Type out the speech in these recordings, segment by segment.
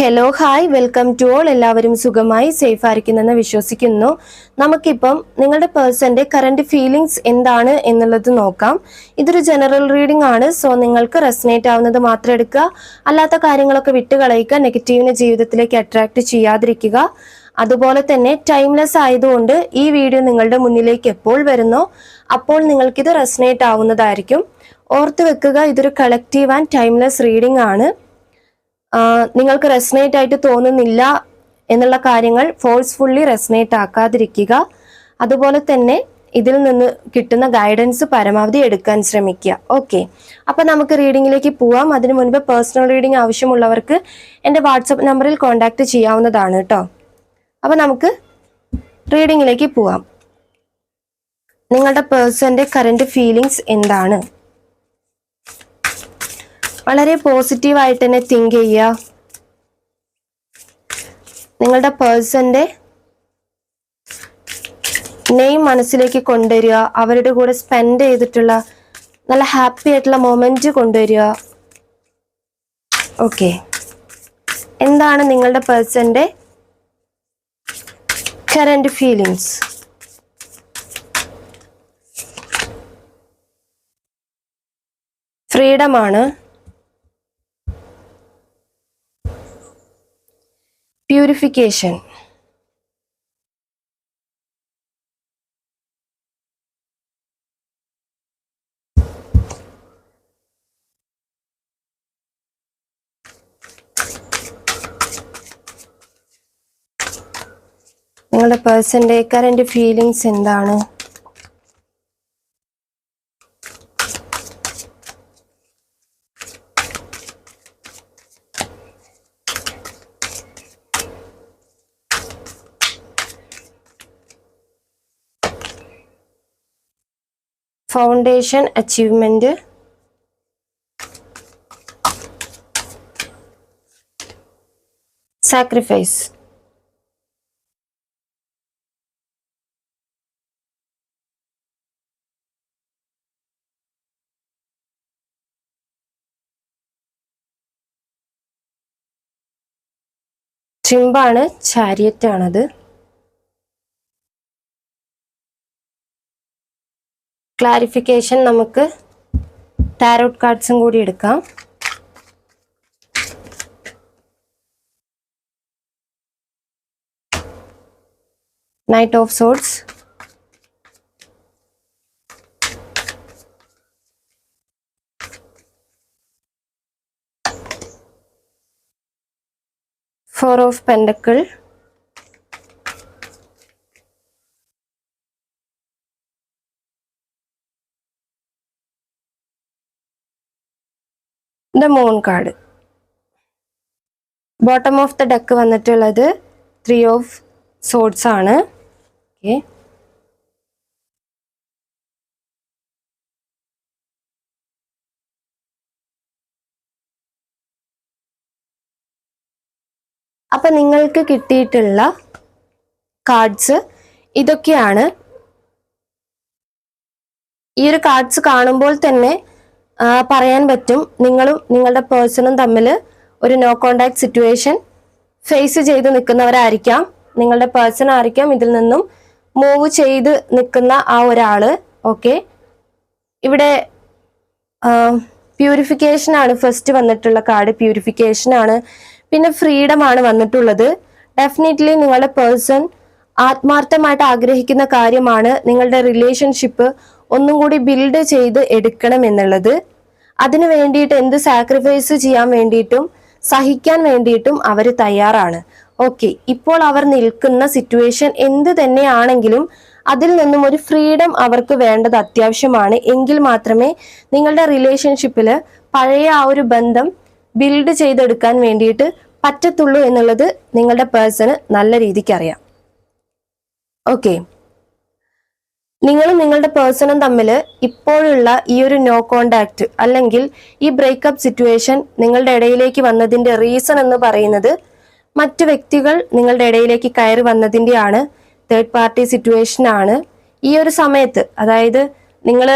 Hello hi welcome to all എല്ലാവരും സുഖമായി safe ആയിരിക്കുന്നെന്ന് വിശ്വസിക്കുന്നു. നമുക്കിപ്പം നിങ്ങളുടെ പേഴ്സന്റെ കറണ്ട് ഫീലിങ്സ് എന്താണ് എന്നുള്ളത് നോക്കാം. ഇതൊരു ജനറൽ റീഡിംഗ് ആണ്. സോ നിങ്ങൾക്ക് റെസനേറ്റ് ആവുന്നത് മാത്രം എടുക്കുക. അല്ലാത്ത കാര്യങ്ങളൊക്കെ വിട്ടുകളയുക നെഗറ്റീവിനെ ജീവിതത്തിലേക്ക് അട്രാക്ട് ചെയ്യാതിരിക്കുക. അതുപോലെ തന്നെ ടൈംലെസ് ആയതുകൊണ്ട് ഈ വീഡിയോ നിങ്ങളുടെ മുന്നിലേക്ക് എപ്പോൾ വരുന്നോ അപ്പോൾ നിങ്ങൾക്കിത് റെസനേറ്റ് ആവുന്നതായിരിക്കും. ഓർത്ത് വെക്കുക ഇതൊരു കളക്റ്റീവ് ആൻഡ് ടൈംലെസ് റീഡിംഗ് ആണ്. നിങ്ങൾക്ക് റെസനേറ്റ് ആയിട്ട് തോന്നുന്നില്ല എന്നുള്ള കാര്യങ്ങൾ ഫോഴ്സ്ഫുള്ളി റെസനേറ്റ് ആക്കാതിരിക്കുക. അതുപോലെ തന്നെ ഇതിൽ നിന്ന് കിട്ടുന്ന ഗൈഡൻസ് പരമാവധി എടുക്കാൻ ശ്രമിക്കുക. ഓക്കെ അപ്പൊ നമുക്ക് റീഡിങ്ങിലേക്ക് പോവാം. അതിനു മുൻപ് പേഴ്സണൽ റീഡിംഗ് ആവശ്യമുള്ളവർക്ക് എന്റെ വാട്സപ്പ് നമ്പറിൽ കോൺടാക്ട് ചെയ്യാവുന്നതാണ് കേട്ടോ. അപ്പൊ നമുക്ക് റീഡിങ്ങിലേക്ക് പോവാം. നിങ്ങളുടെ പേഴ്സന്റെ കറന്റ് ഫീലിങ്സ് എന്താണ്? വളരെ പോസിറ്റീവായിട്ട് തന്നെ തിങ്ക് ചെയ്യുക. നിങ്ങളുടെ പേഴ്സന്റെ നെയിം മനസ്സിലേക്ക് കൊണ്ടുവരിക. അവരുടെ കൂടെ സ്പെൻഡ് ചെയ്തിട്ടുള്ള നല്ല ഹാപ്പി ആയിട്ടുള്ള മൊമെന്റ് കൊണ്ടുവരിക. ഓക്കെ എന്താണ് നിങ്ങളുടെ പേഴ്സന്റെ കറന്റ് ഫീലിങ്സ് ഫ്രീഡം പ്യൂരിഫിക്കേഷൻ. നിങ്ങളുടെ പേഴ്സന്റെ കറന്റ് ഫീലിങ്സ് എന്താണ്? ഫൗണ്ടേഷൻ അച്ചീവ്മെന്റ് സാക്രിഫൈസ് ചിമ്പാണ് ചാരിയറ്റ് ക്ലാരിഫിക്കേഷൻ നമുക്ക് ടാരോട്ട് കാർഡ്സും കൂടി എടുക്കാം. Knight of swords four of pentacle the moon card bottom of the deck വന്നിട്ടുള്ളത് ത്രീ ഓഫ് സോഡ്സ് ആണ്. ഓക്കെ അപ്പം നിങ്ങൾക്ക് കിട്ടിയിട്ടുള്ള കാർഡ്സ് ഇതൊക്കെയാണ്. ഈ ഒരു കാർഡ്സ് കാണുമ്പോൾ തന്നെ പറയാൻ പറ്റും. നിങ്ങളും നിങ്ങളുടെ പേഴ്സണും തമ്മിൽ ഒരു നോ കോണ്ടാക്ട് സിറ്റുവേഷൻ ഫേസ് ചെയ്ത് നിൽക്കുന്നവരായിരിക്കാം. നിങ്ങളുടെ പേഴ്സൺ ആയിരിക്കാം ഇതിൽ നിന്നും മൂവ് ചെയ്ത് നിൽക്കുന്ന ആ ഒരാൾ. ഓക്കെ ഇവിടെ പ്യൂരിഫിക്കേഷൻ ആണ് ഫസ്റ്റ് വന്നിട്ടുള്ള കാർഡ് പ്യൂരിഫിക്കേഷൻ ആണ്. പിന്നെ ഫ്രീഡം ആണ് വന്നിട്ടുള്ളത്. ഡെഫിനറ്റ്ലി നിങ്ങളുടെ പേഴ്സൺ ആത്മാർത്ഥമായിട്ട് ആഗ്രഹിക്കുന്ന കാര്യമാണ്. നിങ്ങളുടെ റിലേഷൻഷിപ്പ് ഒന്നും കൂടി ബിൽഡ് ചെയ്ത് എടുക്കണം എന്നുള്ളത്. അതിനു വേണ്ടിയിട്ട് എന്ത് സാക്രിഫൈസ് ചെയ്യാൻ വേണ്ടിയിട്ടും സഹിക്കാൻ വേണ്ടിയിട്ടും അവർ തയ്യാറാണ്. ഓക്കെ ഇപ്പോൾ അവർ നിൽക്കുന്ന സിറ്റുവേഷൻ എന്ത് തന്നെയാണെങ്കിലും അതിൽ നിന്നും ഒരു ഫ്രീഡം അവർക്ക് വേണ്ടത് അത്യാവശ്യമാണ്. എങ്കിൽ മാത്രമേ നിങ്ങളുടെ റിലേഷൻഷിപ്പിൽ പഴയ ആ ഒരു ബന്ധം ബിൽഡ് ചെയ്തെടുക്കാൻ വേണ്ടിയിട്ട് പറ്റത്തുള്ളൂ എന്നുള്ളത് നിങ്ങളുടെ പേഴ്സണ് നല്ല രീതിക്ക് അറിയാം. ഓക്കെ നിങ്ങളും നിങ്ങളുടെ പേഴ്സണും തമ്മിൽ ഇപ്പോഴുള്ള ഈ ഒരു നോ കോണ്ടാക്ട് അല്ലെങ്കിൽ ഈ ബ്രേക്കപ്പ് സിറ്റുവേഷൻ നിങ്ങളുടെ ഇടയിലേക്ക് വന്നതിന്റെ റീസൺ എന്ന് പറയുന്നത് മറ്റു വ്യക്തികൾ നിങ്ങളുടെ ഇടയിലേക്ക് കയറി വന്നതിന്റെയാണ് തേർഡ് പാർട്ടി സിറ്റുവേഷൻ ആണ്. ഈ ഒരു സമയത്ത് അതായത് നിങ്ങൾ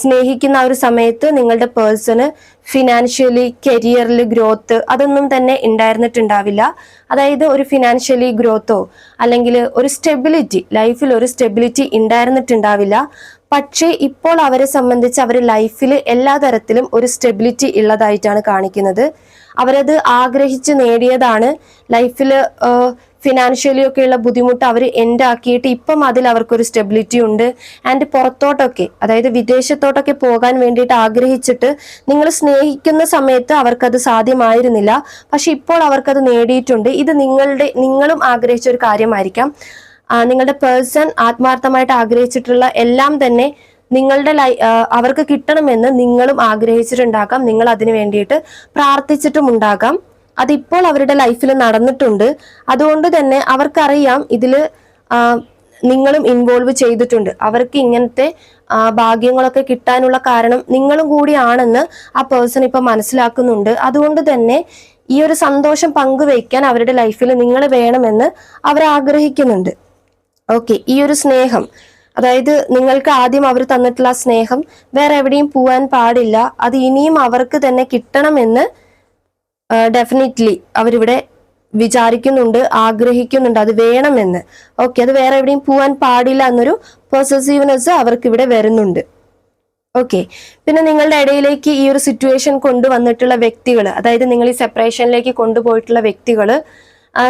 സ്നേഹിക്കുന്ന ആ ഒരു സമയത്ത് നിങ്ങളുടെ പേഴ്സണ് ഫിനാൻഷ്യലി കരിയറിൽ ഗ്രോത്ത് അതൊന്നും തന്നെ ഉണ്ടായിരുന്നിട്ടുണ്ടാവില്ല. അതായത് ഒരു ഫിനാൻഷ്യലി ഗ്രോത്തോ അല്ലെങ്കിൽ ഒരു സ്റ്റെബിലിറ്റി ലൈഫിൽ ഒരു സ്റ്റെബിലിറ്റി ഉണ്ടായിരുന്നിട്ടുണ്ടാവില്ല. പക്ഷേ ഇപ്പോൾ അവരെ സംബന്ധിച്ച് അവർ ലൈഫിൽ എല്ലാ തരത്തിലും ഒരു സ്റ്റെബിലിറ്റി ഉള്ളതായിട്ടാണ് കാണിക്കുന്നത്. അവരത് ആഗ്രഹിച്ച് നേടിയതാണ് ലൈഫിൽ ഫിനാൻഷ്യലി ഒക്കെയുള്ള ബുദ്ധിമുട്ട് അവർ എൻഡ് ആക്കിയിട്ട് ഇപ്പം അതിൽ അവർക്കൊരു സ്റ്റെബിലിറ്റി ഉണ്ട്. ആൻഡ് പുറത്തോട്ടൊക്കെ അതായത് വിദേശത്തോട്ടൊക്കെ പോകാൻ വേണ്ടിയിട്ട് ആഗ്രഹിച്ചിട്ട് നിങ്ങൾ സ്നേഹിക്കുന്ന സമയത്ത് അവർക്കത് സാധ്യമായിരുന്നില്ല. പക്ഷെ ഇപ്പോൾ അവർക്കത് നേടിയിട്ടുണ്ട്. ഇത് നിങ്ങളുടെ നിങ്ങളും ആഗ്രഹിച്ച ഒരു കാര്യമായിരിക്കാം. നിങ്ങളുടെ പേഴ്സൺ ആത്മാർത്ഥമായിട്ട് ആഗ്രഹിച്ചിട്ടുള്ള എല്ലാം തന്നെ നിങ്ങളുടെ ലൈ അവർക്ക് കിട്ടണമെന്ന് നിങ്ങളും ആഗ്രഹിച്ചിട്ടുണ്ടാകാം. നിങ്ങൾ അതിനു വേണ്ടിയിട്ട് പ്രാർത്ഥിച്ചിട്ടും ഉണ്ടാകാം അതിപ്പോൾ അവരുടെ ലൈഫിൽ നടന്നിട്ടുണ്ട്. അതുകൊണ്ട് തന്നെ അവർക്കറിയാം ഇതിൽ നിങ്ങളും ഇൻവോൾവ് ചെയ്തിട്ടുണ്ട്. അവർക്ക് ഇങ്ങനത്തെ ഭാഗ്യങ്ങളൊക്കെ കിട്ടാനുള്ള കാരണം നിങ്ങളും കൂടിയാണെന്ന് ആ പേഴ്സൺ ഇപ്പം മനസ്സിലാക്കുന്നുണ്ട്. അതുകൊണ്ട് തന്നെ ഈ ഒരു സന്തോഷം പങ്കുവയ്ക്കാൻ അവരുടെ ലൈഫിൽ നിങ്ങൾ വേണമെന്ന് അവർ ആഗ്രഹിക്കുന്നുണ്ട്. ഓക്കെ ഈ ഒരു സ്നേഹം. അതായത് നിങ്ങൾക്ക് ആദ്യം അവർ തന്നിട്ടുള്ള സ്നേഹം വേറെ എവിടെയും പോവാൻ പാടില്ല. അത് ഇനിയും അവർക്ക് തന്നെ കിട്ടണമെന്ന് ഡെഫിനറ്റ്ലി അവരിവിടെ വിചാരിക്കുന്നുണ്ട് ആഗ്രഹിക്കുന്നുണ്ട് അത് വേണമെന്ന്. ഓക്കെ അത് വേറെ എവിടെയും പോവാൻ പാടില്ല എന്നൊരു പൊസസീവ്നെസ് അവർക്ക് ഇവിടെ വരുന്നുണ്ട്. ഓക്കെ പിന്നെ നിങ്ങളുടെ ഇടയിലേക്ക് ഈ ഒരു സിറ്റുവേഷൻ കൊണ്ടുവന്നിട്ടുള്ള വ്യക്തികൾ അതായത് നിങ്ങൾ ഈ സെപ്പറേഷനിലേക്ക് കൊണ്ടുപോയിട്ടുള്ള വ്യക്തികൾ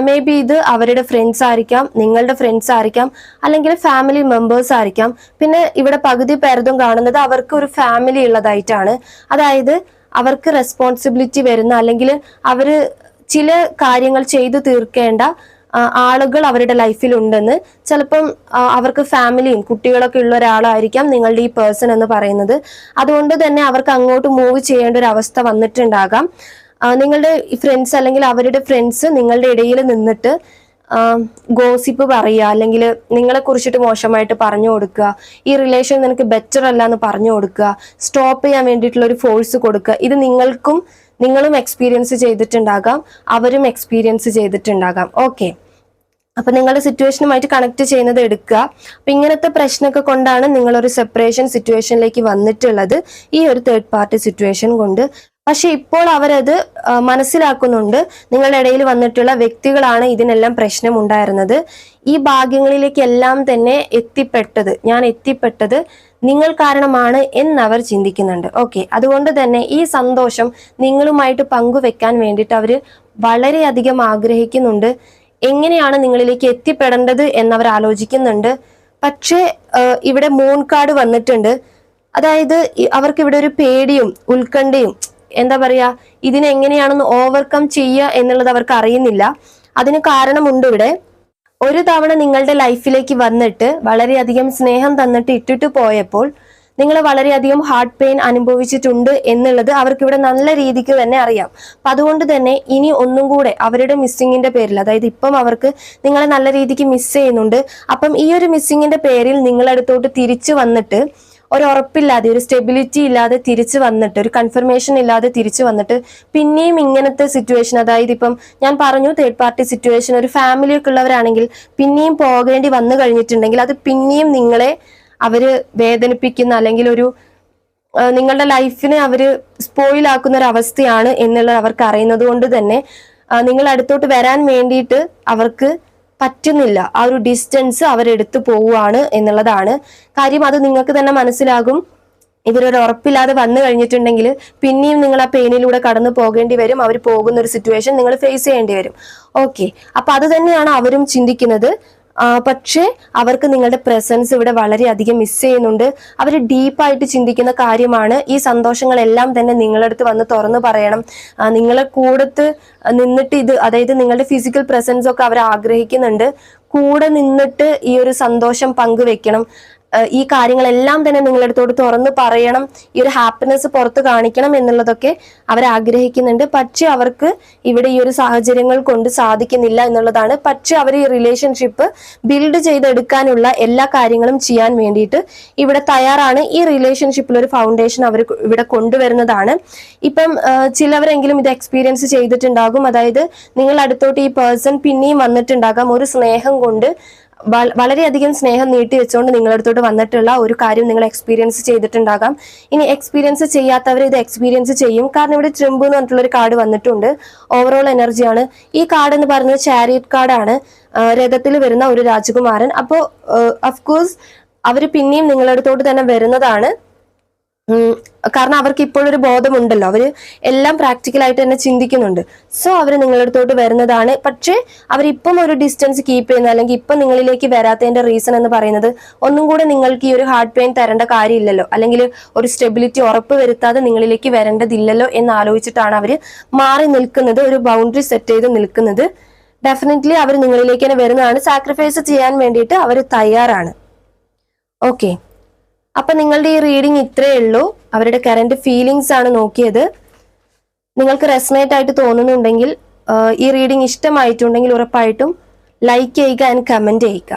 മേ ബി ഇത് അവരുടെ ഫ്രണ്ട്സ് ആയിരിക്കാം നിങ്ങളുടെ ഫ്രണ്ട്സ് ആയിരിക്കാം അല്ലെങ്കിൽ ഫാമിലി മെമ്പേഴ്സ് ആയിരിക്കാം. പിന്നെ ഇവിടെ പകുതി പേരതും കാണുന്നത് അവർക്ക് ഒരു ഫാമിലി ഉള്ളതായിട്ടാണ്. അതായത് അവർക്ക് റെസ്പോൺസിബിലിറ്റി വരുന്ന അല്ലെങ്കിൽ അവർ ചില കാര്യങ്ങൾ ചെയ്തു തീർക്കേണ്ട ആളുകൾ അവരുടെ ലൈഫിൽ ഉണ്ടെന്ന്. ചിലപ്പം അവർക്ക് ഫാമിലിയും കുട്ടികളൊക്കെ ഉള്ള ഒരാളായിരിക്കാം നിങ്ങളുടെ ഈ പേഴ്സൺ എന്ന് പറയുന്നത്. അതുകൊണ്ട് തന്നെ അവർക്ക് അങ്ങോട്ട് മൂവ് ചെയ്യേണ്ട ഒരു അവസ്ഥ വന്നിട്ടുണ്ടാകാം. നിങ്ങളുടെ ഫ്രണ്ട്സ് അല്ലെങ്കിൽ അവരുടെ ഫ്രണ്ട്സ് നിങ്ങളുടെ ഇടയിൽ നിന്നിട്ട് ഗോസിപ്പ് പറയുക അല്ലെങ്കിൽ നിങ്ങളെ കുറിച്ചിട്ട് മോശമായിട്ട് പറഞ്ഞു കൊടുക്കുക ഈ റിലേഷൻ നിനക്ക് ബെറ്റർ അല്ല എന്ന് പറഞ്ഞു കൊടുക്കുക സ്റ്റോപ്പ് ചെയ്യാൻ വേണ്ടിയിട്ടുള്ള ഒരു ഫോഴ്സ് കൊടുക്കുക ഇത് നിങ്ങൾക്കും നിങ്ങളും എക്സ്പീരിയൻസ് ചെയ്തിട്ടുണ്ടാകാം അവരും എക്സ്പീരിയൻസ് ചെയ്തിട്ടുണ്ടാകാം. ഓക്കെ അപ്പൊ നിങ്ങളുടെ സിറ്റുവേഷനുമായിട്ട് കണക്ട് ചെയ്യുന്നത് എടുക്കുക. അപ്പൊ ഇങ്ങനത്തെ പ്രശ്നമൊക്കെ കൊണ്ടാണ് നിങ്ങളൊരു സെപ്പറേഷൻ സിറ്റുവേഷനിലേക്ക് വന്നിട്ടുള്ളത്. ഈ ഒരു തേർഡ് പാർട്ടി സിറ്റുവേഷൻ കൊണ്ട് പക്ഷെ ഇപ്പോൾ അവരത് മനസ്സിലാക്കുന്നുണ്ട്. നിങ്ങളുടെ ഇടയിൽ വന്നിട്ടുള്ള വ്യക്തികളാണ് ഇതിനെല്ലാം പ്രശ്നം ഉണ്ടായിരുന്നത് ഈ ഭാഗ്യങ്ങളിലേക്കെല്ലാം തന്നെ എത്തിപ്പെട്ടത് ഞാൻ എത്തിപ്പെട്ടത് നിങ്ങൾ കാരണമാണ് എന്നവർ ചിന്തിക്കുന്നുണ്ട്. ഓക്കെ അതുകൊണ്ട് തന്നെ ഈ സന്തോഷം നിങ്ങളുമായിട്ട് പങ്കുവെക്കാൻ വേണ്ടിയിട്ട് അവർ വളരെയധികം ആഗ്രഹിക്കുന്നുണ്ട്. എങ്ങനെയാണ് നിങ്ങളിലേക്ക് എത്തിപ്പെടേണ്ടത് എന്നവർ ആലോചിക്കുന്നുണ്ട്. പക്ഷേ ഇവിടെ മൂൺ കാർഡ് വന്നിട്ടുണ്ട്. അതായത് അവർക്ക് ഇവിടെ ഒരു പേടിയും ഉത്കണ്ഠയും എന്താ പറയാ ഇതിനെങ്ങനെയാണെന്ന് ഓവർകം ചെയ്യുക എന്നുള്ളത് അവർക്ക് അറിയുന്നില്ല. അതിന് കാരണമുണ്ട് ഇവിടെ. ഒരു തവണ നിങ്ങളുടെ ലൈഫിലേക്ക് വന്നിട്ട് വളരെയധികം സ്നേഹം തന്നിട്ട് ഇട്ടിട്ട് പോയപ്പോൾ നിങ്ങൾ വളരെയധികം ഹാർട്ട് പെയിൻ അനുഭവിച്ചിട്ടുണ്ട് എന്നുള്ളത് അവർക്ക് ഇവിടെ നല്ല രീതിക്ക് തന്നെ അറിയാം. അപ്പൊ അതുകൊണ്ട് തന്നെ ഇനി ഒന്നും കൂടെ അവരുടെ മിസ്സിങ്ങിന്റെ പേരിൽ അതായത് ഇപ്പം അവർക്ക് നിങ്ങളെ നല്ല രീതിക്ക് മിസ് ചെയ്യുന്നുണ്ട്. അപ്പം ഈ ഒരു മിസ്സിങ്ങിന്റെ പേരിൽ നിങ്ങളടുത്തോട്ട് തിരിച്ചു വന്നിട്ട് ഒരു ഉറപ്പില്ലാതെ ഒരു സ്റ്റെബിലിറ്റി ഇല്ലാതെ തിരിച്ചു വന്നിട്ട് ഒരു കൺഫർമേഷൻ ഇല്ലാതെ തിരിച്ചു വന്നിട്ട് പിന്നെയും ഇങ്ങനത്തെ സിറ്റുവേഷൻ അതായത് ഇപ്പം ഞാൻ പറഞ്ഞു തേർഡ് പാർട്ടി സിറ്റുവേഷൻ ഒരു ഫാമിലി ഒക്കെ ഉള്ളവരാണെങ്കിൽ പിന്നെയും പോകേണ്ടി വന്നു കഴിഞ്ഞിട്ടുണ്ടെങ്കിൽ അത് പിന്നെയും നിങ്ങളെ അവർ വേദനിപ്പിക്കുന്ന അല്ലെങ്കിൽ ഒരു നിങ്ങളുടെ ലൈഫിനെ അവർ സ്പോയിലാക്കുന്ന ഒരു അവസ്ഥയാണ് എന്നുള്ളത് അവർക്ക് അറിയുന്നത് കൊണ്ട് തന്നെ നിങ്ങൾ അടുത്തോട്ട് വരാൻ വേണ്ടിയിട്ട് അവർക്ക് പറ്റുന്നില്ല. ആ ഒരു ഡിസ്റ്റൻസ് അവരെടുത്തു പോവുകയാണ് എന്നുള്ളതാണ്. കാര്യം അത് നിങ്ങൾക്ക് തന്നെ മനസ്സിലാകും. ഇവരൊരു ഉറപ്പില്ലാതെ വന്നു കഴിഞ്ഞിട്ടുണ്ടെങ്കിൽ പിന്നെയും നിങ്ങൾ ആ പെയിനിലൂടെ കടന്നു പോകേണ്ടി വരും. അവർ പോകുന്ന ഒരു സിറ്റുവേഷൻ നിങ്ങൾ ഫേസ് ചെയ്യേണ്ടി വരും. ഓക്കെ അപ്പൊ അത് തന്നെയാണ് അവരും ചിന്തിക്കുന്നത്. പക്ഷേ അവർക്ക് നിങ്ങളുടെ പ്രസൻസ് ഇവിടെ വളരെയധികം മിസ് ചെയ്യുന്നുണ്ട്. അവർ ഡീപ്പായിട്ട് ചിന്തിക്കുന്ന കാര്യമാണ്. ഈ സന്തോഷങ്ങളെല്ലാം തന്നെ നിങ്ങളടുത്ത് വന്ന് തുറന്നു പറയണം. നിങ്ങളെ കൂടത്ത് നിന്നിട്ട് ഇത് അതായത് നിങ്ങളുടെ ഫിസിക്കൽ പ്രസൻസ് ഒക്കെ അവർ ആഗ്രഹിക്കുന്നുണ്ട്. കൂടെ നിന്നിട്ട് ഈ ഒരു സന്തോഷം പങ്കുവെക്കണം. ഈ കാര്യങ്ങളെല്ലാം തന്നെ നിങ്ങളെടുത്തോട് തുറന്ന് പറയണം. ഈ ഒരു ഹാപ്പിനെസ് പുറത്ത് കാണിക്കണം എന്നുള്ളതൊക്കെ അവർ ആഗ്രഹിക്കുന്നുണ്ട്. പക്ഷേ അവർക്ക് ഇവിടെ ഈ ഒരു സാഹചര്യങ്ങൾ കൊണ്ട് സാധിക്കുന്നില്ല എന്നുള്ളതാണ്. പക്ഷേ അവർ ഈ റിലേഷൻഷിപ്പ് ബിൽഡ് ചെയ്തെടുക്കാനുള്ള എല്ലാ കാര്യങ്ങളും ചെയ്യാൻ വേണ്ടിയിട്ട് ഇവിടെ തയ്യാറാണ്. ഈ റിലേഷൻഷിപ്പിൽ ഒരു ഫൗണ്ടേഷൻ അവർ ഇവിടെ കൊണ്ടുവരുന്നതാണ്. ഇപ്പം ചിലവരെങ്കിലും ഇത് എക്സ്പീരിയൻസ് ചെയ്തിട്ടുണ്ടാകും. അതായത് നിങ്ങൾ അടുത്തോട്ട് ഈ പേഴ്സൺ പിന്നെയും വന്നിട്ടുണ്ടാകാം. ഒരു സ്നേഹം കൊണ്ട് വളരെയധികം സ്നേഹം നീട്ടി വെച്ചുകൊണ്ട് നിങ്ങളടുത്തോട്ട് വന്നിട്ടുള്ള ഒരു കാര്യം നിങ്ങൾ എക്സ്പീരിയൻസ് ചെയ്തിട്ടുണ്ടാകാം. ഇനി എക്സ്പീരിയൻസ് ചെയ്യാത്തവർ ഇത് എക്സ്പീരിയൻസ് ചെയ്യും. കാരണം ഇവിടെ ട്രിംബ് എന്ന് പറഞ്ഞിട്ടുള്ള ഒരു കാർഡ് വന്നിട്ടുണ്ട്. ഓവറോൾ എനർജിയാണ് ഈ കാർഡ് എന്ന് പറയുന്നത് ചാരിയറ്റ് കാർഡാണ് രഥത്തിൽ വരുന്ന ഒരു രാജകുമാരൻ. അപ്പോൾ അഫ്കോഴ്സ് അവർ പിന്നെയും നിങ്ങളടുത്തോട്ട് തന്നെ വരുന്നതാണ്. കാരണം അവർക്ക് ഇപ്പോഴൊരു ബോധമുണ്ടല്ലോ. അവർ എല്ലാം പ്രാക്ടിക്കലായിട്ട് തന്നെ ചിന്തിക്കുന്നുണ്ട്. സോ അവർ നിങ്ങളടുത്തോട്ട് വരുന്നതാണ്. പക്ഷേ അവരിപ്പം ഒരു ഡിസ്റ്റൻസ് കീപ്പ് ചെയ്യുന്ന അല്ലെങ്കിൽ ഇപ്പം നിങ്ങളിലേക്ക് വരാത്തതിന്റെ റീസൺ എന്ന് പറയുന്നത് ഒന്നും കൂടെ നിങ്ങൾക്ക് ഈ ഒരു ഹാർട്ട് പെയിൻ തരേണ്ട കാര്യമില്ലല്ലോ. അല്ലെങ്കിൽ ഒരു സ്റ്റെബിലിറ്റി ഉറപ്പ് വരുത്താതെ നിങ്ങളിലേക്ക് വരേണ്ടതില്ലല്ലോ എന്ന് ആലോചിച്ചിട്ടാണ് അവർ മാറി നിൽക്കുന്നത് ഒരു ബൗണ്ടറി സെറ്റ് ചെയ്ത് നിൽക്കുന്നത്. ഡെഫിനറ്റ്ലി അവർ നിങ്ങളിലേക്ക് തന്നെ വരുന്നതാണ്. സാക്രിഫൈസ് ചെയ്യാൻ വേണ്ടിയിട്ട് അവർ തയ്യാറാണ്. ഓക്കെ അപ്പൊ നിങ്ങളുടെ ഈ റീഡിംഗ് ഇത്രയേ ഉള്ളൂ. അവരുടെ കറന്റ് ഫീലിങ്സ് ആണ് നോക്കിയത്. നിങ്ങൾക്ക് റെസനേറ്റ് ആയിട്ട് തോന്നുന്നുണ്ടെങ്കിൽ ഈ റീഡിംഗ് ഇഷ്ടമായിട്ടുണ്ടെങ്കിൽ ഉറപ്പായിട്ടും ലൈക്ക് ചെയ്യുക ആൻഡ് കമന്റ് ചെയ്യുക.